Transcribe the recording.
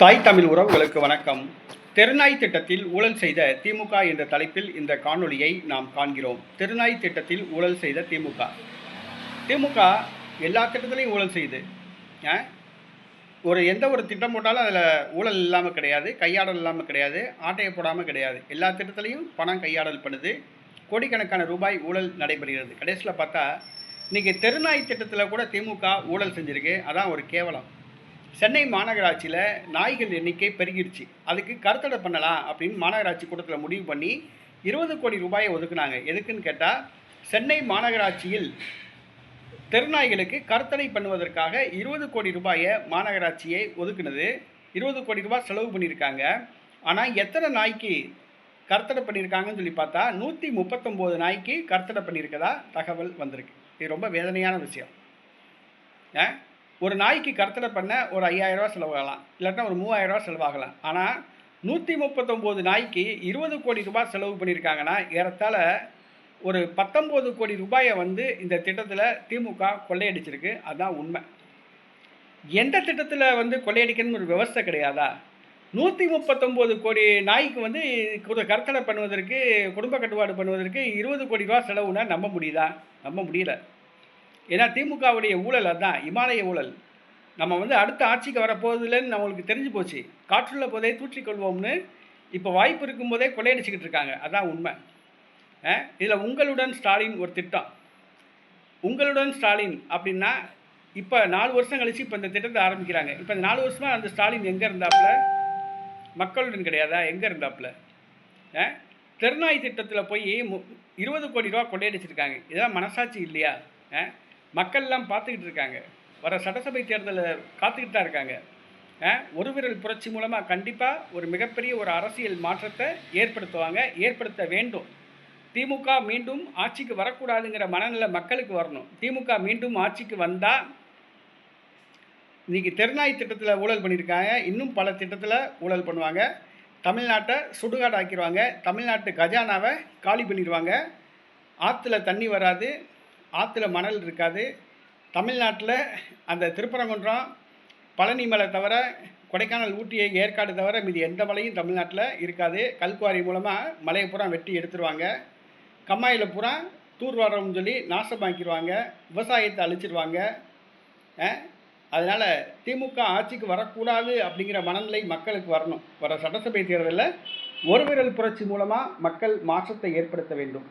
தாய் தமிழ் உறவுகளுக்கு வணக்கம். தெருநாய் திட்டத்தில் ஊழல் செய்த திமுக என்ற தலைப்பில் இந்த காணொளியை நாம் காண்கிறோம். தெருநாய் திட்டத்தில் ஊழல் செய்த திமுக. திமுக எல்லா திட்டத்திலையும் ஊழல் செய்யுது. ஒரு எந்த ஒரு திட்டம் போட்டாலும் அதில் ஊழல் இல்லாமல் கிடையாது கையாடல் இல்லாமல் கிடையாது ஆட்டையை போடாமல் கிடையாது. எல்லா திட்டத்திலையும் பணம் கையாடல் பண்ணுது. கோடிக்கணக்கான ரூபாய் ஊழல் நடைபெறுகிறது. கடைசியில் பார்த்தா இன்றைக்கி தெருநாய் திட்டத்தில் கூட திமுக ஊழல் செஞ்சுருக்கு. அதான் ஒரு கேவலம். சென்னை மாநகராட்சியில் நாய்கள் எண்ணிக்கை பெருகிருச்சு அதுக்கு கருத்தடை பண்ணலாம் அப்படின்னு மாநகராட்சி கூட்டத்தில் முடிவு பண்ணி இருபது கோடி ரூபாயை ஒதுக்குனாங்க. எதுக்குன்னு கேட்டால் சென்னை மாநகராட்சியில் தெருநாய்களுக்கு கருத்தடை பண்ணுவதற்காக இருபது கோடி ரூபாயை மாநகராட்சியை ஒதுக்குனது. இருபது கோடி ரூபாய் செலவு பண்ணியிருக்காங்க. ஆனால் எத்தனை நாய்க்கு கருத்தடை பண்ணியிருக்காங்கன்னு சொல்லி பார்த்தா நூற்றி முப்பத்தொம்போது நாய்க்கு கருத்தடை பண்ணியிருக்கதா தகவல் வந்திருக்கு. இது ரொம்ப வேதனையான விஷயம். ஆ? ஒரு நாய்க்கு கருத்தடை பண்ண ஒரு ஐயாயிரரூவா செலவாகலாம். இல்லாட்டா ஒரு மூவாயிரரூவா செலவாகலாம். ஆனால் நூற்றி முப்பத்தொம்போது நாய்க்கு இருபது கோடி ரூபாய் செலவு பண்ணியிருக்காங்கன்னா ஏறத்தால் ஒரு பத்தொம்போது கோடி ரூபாயை வந்து இந்த திட்டத்தில் திமுக கொள்ளையடிச்சிருக்கு. அதுதான் உண்மை. எந்த திட்டத்தில் வந்து கொள்ளையடிக்கணும்னு ஒரு விவசாய கிடையாதா? நூற்றி முப்பத்தொம்போது கோடி நாய்க்கு வந்து ஒரு கருத்தடை பண்ணுவதற்கு குடும்ப கட்டுப்பாடு பண்ணுவதற்கு இருபது கோடி ரூபா செலவுனா நம்ப முடியுதா? நம்ப முடியல. ஏன்னா திமுகவுடைய ஊழல் அதுதான் இமாலய ஊழல். நம்ம வந்து அடுத்த ஆட்சிக்கு வரப்போகுதுலன்னு நம்மளுக்கு தெரிஞ்சு போச்சு. காற்றுள்ள போதே தூற்றிக்கொள்வோம்னு இப்போ வாய்ப்பு இருக்கும்போதே கொள்ளையடிச்சிக்கிட்டு இருக்காங்க. அதான் உண்மை. இதில் உங்களுடன் ஸ்டாலின் ஒரு திட்டம். உங்களுடன் ஸ்டாலின் அப்படின்னா இப்போ நாலு வருஷம் கழிச்சு இப்போ இந்த திட்டத்தை ஆரம்பிக்கிறாங்க. இப்போ இந்த நாலு வருஷமாக அந்த ஸ்டாலின் எங்கே இருந்தாப்புல? மக்களுடன் கிடையாதா? எங்கே இருந்தாப்புல? ஆ? தெருநாய் திட்டத்தில் போய் மு இருபது கோடி ரூபா கொள்ளையடிச்சிருக்காங்க. இதெல்லாம் மனசாட்சி இல்லையா? ஆ? மக்கள்லாம் பார்த்துக்கிட்டு இருக்காங்க. வர சட்டசபை தேர்தலை காத்துக்கிட்டு தான் இருக்காங்க. ஒரு விரல் புரட்சி மூலமாக கண்டிப்பாக ஒரு மிகப்பெரிய ஒரு அரசியல் மாற்றத்தை ஏற்படுத்துவாங்க ஏற்படுத்த வேண்டும். திமுக மீண்டும் ஆட்சிக்கு வரக்கூடாதுங்கிற மனநிலை மக்களுக்கு வரணும். திமுக மீண்டும் ஆட்சிக்கு வந்தால் இன்றைக்கி தெருநாய் திட்டத்தில் ஊழல் பண்ணியிருக்காங்க. இன்னும் பல திட்டத்தில் ஊழல் பண்ணுவாங்க. தமிழ்நாட்டை சுடுகாடு ஆக்கிடுவாங்க தமிழ்நாட்டு கஜானாவை காலி பண்ணிடுவாங்க ஆற்றுல தண்ணி வராது. ஆற்றுல மணல் இருக்காது. தமிழ்நாட்டில் அந்த திருப்பரங்குன்றம் பழனி மலை தவிர கொடைக்கானல் ஊட்டி ஏற்காடு தவிர மீதி எந்த மலையும் தமிழ்நாட்டில் இருக்காது. கல்குவாரி மூலமாக மலையை பூரா வெட்டி எடுத்துருவாங்க. கம்மாயில் பூரா தூர்வாரம்னு சொல்லி நாசமாக்கிடுவாங்க விவசாயத்தை அழிச்சிருவாங்க. அதனால் திமுக ஆட்சிக்கு வரக்கூடாது அப்படிங்கிற மனநிலை மக்களுக்கு வரணும். வர சட்டசபை தேர்தலில் ஒரு விரல் புரட்சி மூலமாக மக்கள் மாற்றத்தை ஏற்படுத்த வேண்டும்.